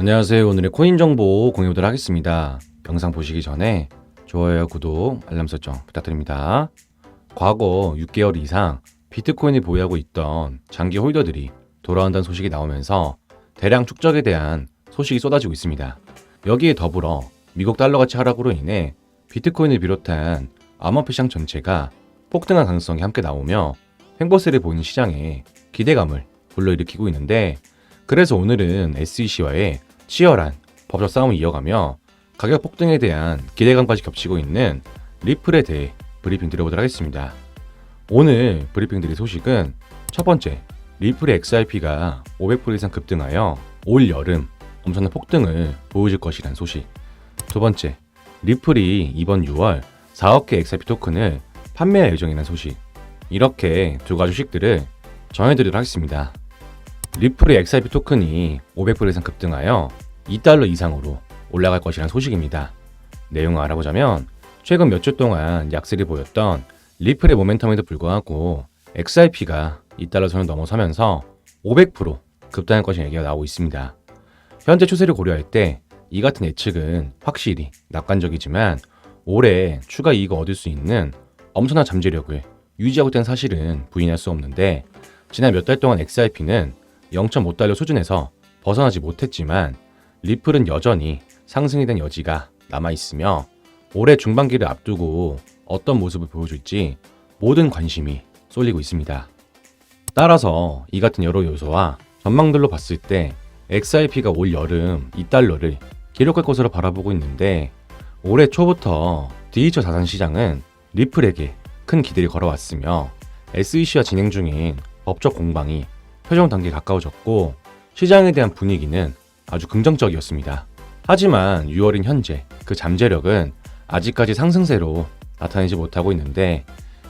안녕하세요. 오늘의 코인 정보 공유보도록 하겠습니다. 영상 보시기 전에 좋아요, 구독, 알람 설정 부탁드립니다. 과거 6개월 이상 비트코인을 보유하고 있던 장기 홀더들이 돌아온다는 소식이 나오면서 대량 축적에 대한 소식이 쏟아지고 있습니다. 여기에 더불어 미국 달러 가치 하락으로 인해 비트코인을 비롯한 암호화폐 시장 전체가 폭등한 가능성이 함께 나오며 횡보세를 보이는 시장에 기대감을 불러일으키고 있는데 그래서 오늘은 SEC와의 치열한 법적 싸움을 이어가며 가격 폭등에 대한 기대감까지 겹치고 있는 리플에 대해 브리핑 드려보도록 하겠습니다. 오늘 브리핑 드릴 소식은 첫 번째, 리플의 XRP가 500% 이상 급등하여 올 여름 엄청난 폭등을 보여줄 것이라는 소식. 두 번째, 리플이 이번 6월 4억 개 XRP 토큰을 판매할 예정이라는 소식. 이렇게 두 가지 소식들을 전해드리도록 하겠습니다. 리플의 XRP 토큰이 500% 이상 급등하여 2달러 이상으로 올라갈 것이라는 소식입니다. 내용을 알아보자면 최근 몇 주 동안 약세를 보였던 리플의 모멘텀에도 불구하고 XRP가 2달러 선을 넘어서면서 500% 급등할 것이라는 얘기가 나오고 있습니다. 현재 추세를 고려할 때 이 같은 예측은 확실히 낙관적이지만 올해 추가 이익을 얻을 수 있는 엄청난 잠재력을 유지하고 있다는 사실은 부인할 수 없는데 지난 몇 달 동안 XRP는 0.5달러 수준에서 벗어나지 못했지만 리플은 여전히 상승에 대한 여지가 남아 있으며 올해 중반기를 앞두고 어떤 모습을 보여줄지 모든 관심이 쏠리고 있습니다. 따라서 이 같은 여러 요소와 전망들로 봤을 때 XRP가 올 여름 2달러를 기록할 것으로 바라보고 있는데 올해 초부터 디지털 자산 시장은 리플에게 큰 기대를 걸어왔으며 SEC와 진행 중인 법적 공방이 표정 단계에 가까워졌고 시장에 대한 분위기는 아주 긍정적이었습니다. 하지만 6월인 현재 그 잠재력은 아직까지 상승세로 나타내지 못하고 있는데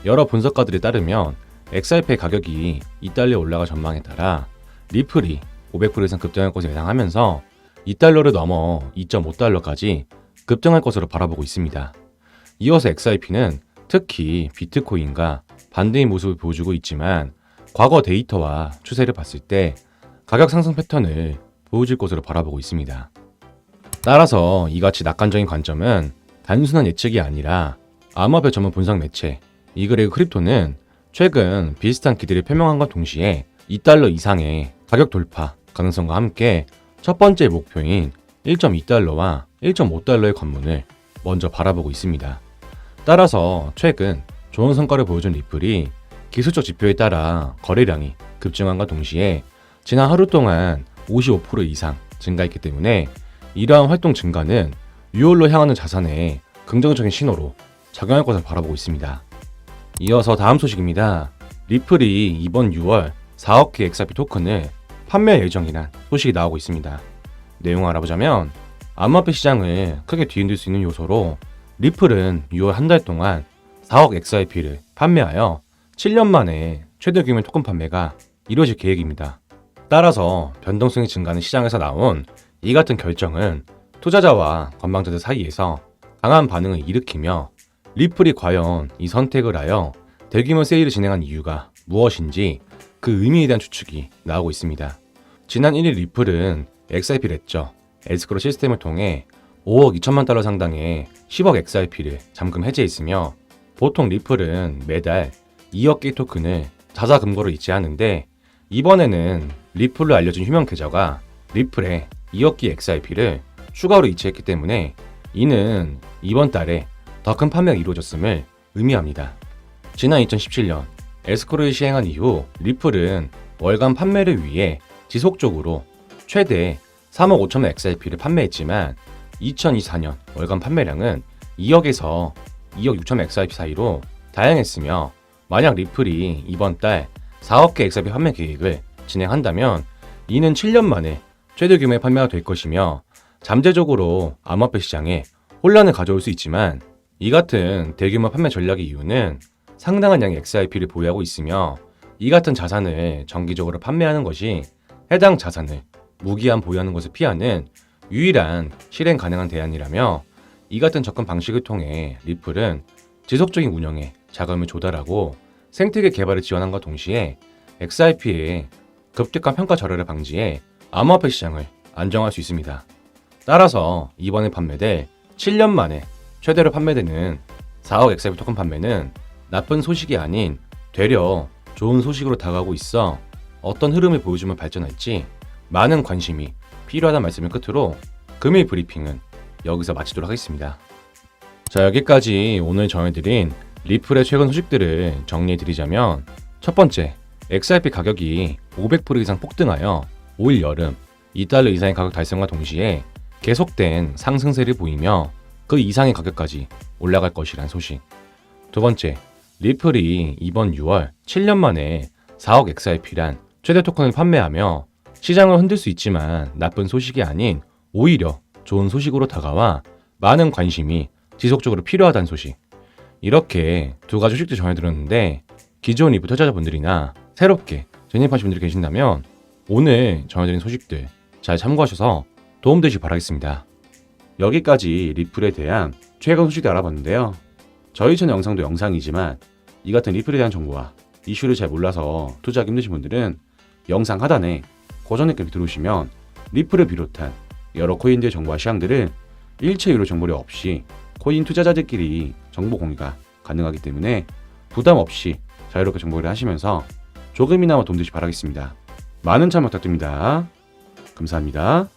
여러 분석가들에 따르면 XRP 가격이 2달러에 올라갈 전망에 따라 리플이 500% 이상 급등할 것을 예상하면서 2달러를 넘어 2.5달러까지 급등할 것으로 바라보고 있습니다. 이어서 XRP는 특히 비트코인과 반대의 모습을 보여주고 있지만 과거 데이터와 추세를 봤을 때 가격 상승 패턴을 보여줄 것으로 바라보고 있습니다. 따라서 이같이 낙관적인 관점은 단순한 예측이 아니라 암호화폐 전문 분석 매체 이그레그 크립토는 최근 비슷한 기대를 표명한과 동시에 2달러 이상의 가격 돌파 가능성과 함께 첫 번째 목표인 1.2달러와 1.5달러의 관문을 먼저 바라보고 있습니다. 따라서 최근 좋은 성과를 보여준 리플이 기술적 지표에 따라 거래량이 급증한과 동시에 지난 하루 동안 55% 이상 증가했기 때문에 이러한 활동 증가는 6월로 향하는 자산에 긍정적인 신호로 작용할 것을 바라보고 있습니다. 이어서 다음 소식입니다. 리플이 이번 6월 4억 개 XRP 토큰을 판매 예정이란 소식이 나오고 있습니다. 내용 알아보자면 암호화폐 시장을 크게 뒤흔들 수 있는 요소로 리플은 6월 한 달 동안 4억 XRP를 판매하여 7년 만에 최대 규모 토큰 판매가 이루어질 계획입니다. 따라서 변동성이 증가하는 시장에서 나온 이 같은 결정은 투자자와 관망자들 사이에서 강한 반응을 일으키며 리플이 과연 이 선택을 하여 대규모 세일을 진행한 이유가 무엇인지 그 의미에 대한 추측이 나오고 있습니다. 지난 1일 리플은 XRP 랬죠 에스크로 시스템을 통해 5억 2천만 달러 상당의 10억 XRP를 잠금 해제했으며 보통 리플은 매달 2억 개의 토큰을 자사 금고로 이체하는데 이번에는 리플로 알려진 휴명 계좌가 리플에 2억 개 XRP를 추가로 이체했기 때문에 이는 이번 달에 더 큰 판매가 이루어졌음을 의미합니다. 지난 2017년 에스코를 시행한 이후 리플은 월간 판매를 위해 지속적으로 최대 3억 5천만 XRP를 판매했지만 2024년 월간 판매량은 2억에서 2억 6천만 XRP 사이로 다양했으며 만약 리플이 이번 달 4억 개 XRP 판매 계획을 진행한다면 이는 7년 만에 최대 규모의 판매가 될 것이며 잠재적으로 암호화폐 시장에 혼란을 가져올 수 있지만 이 같은 대규모 판매 전략의 이유는 상당한 양의 XRP를 보유하고 있으며 이 같은 자산을 정기적으로 판매하는 것이 해당 자산을 무기한 보유하는 것을 피하는 유일한 실행 가능한 대안이라며 이 같은 접근 방식을 통해 리플은 지속적인 운영에 자금을 조달하고 생태계 개발을 지원함과 동시에 XRP의 급격한 평가 절하를 방지해 암호화폐 시장을 안정할 수 있습니다. 따라서 이번에 판매될 7년 만에 최대로 판매되는 4억 XRP 토큰 판매는 나쁜 소식이 아닌 되려 좋은 소식으로 다가오고 있어 어떤 흐름을 보여주면 발전할지 많은 관심이 필요하다는 말씀을 끝으로 금일 브리핑은 여기서 마치도록 하겠습니다. 자 여기까지 오늘 전해드린 리플의 최근 소식들을 정리해드리자면 첫 번째 XRP 가격이 500% 이상 폭등하여 올 여름 2달러 이상의 가격 달성과 동시에 계속된 상승세를 보이며 그 이상의 가격까지 올라갈 것이란 소식. 두 번째, 리플이 이번 6월 7년 만에 4억 XRP란 최대 토큰을 판매하며 시장을 흔들 수 있지만 나쁜 소식이 아닌 오히려 좋은 소식으로 다가와 많은 관심이 지속적으로 필요하다는 소식. 이렇게 두 가지 소식들 전해드렸는데 기존 리플 투자자분들이나 새롭게 진입하신 분들이 계신다면 오늘 전해드린 소식들 잘 참고하셔서 도움되시기 바라겠습니다. 여기까지 리플에 대한 최근 소식들 알아봤는데요. 저희 채널 영상도 영상이지만 이 같은 리플에 대한 정보와 이슈를 잘 몰라서 투자하기 힘드신 분들은 영상 하단에 고정 댓글 들어오시면 리플을 비롯한 여러 코인들의 정보와 시황들을 일체 유료 정보료 없이 코인 투자자들끼리 정보 공유가 가능하기 때문에 부담 없이 자유롭게 정보를 하시면서 조금이나마 도움 되시 바라겠습니다. 많은 참여 부탁드립니다. 감사합니다.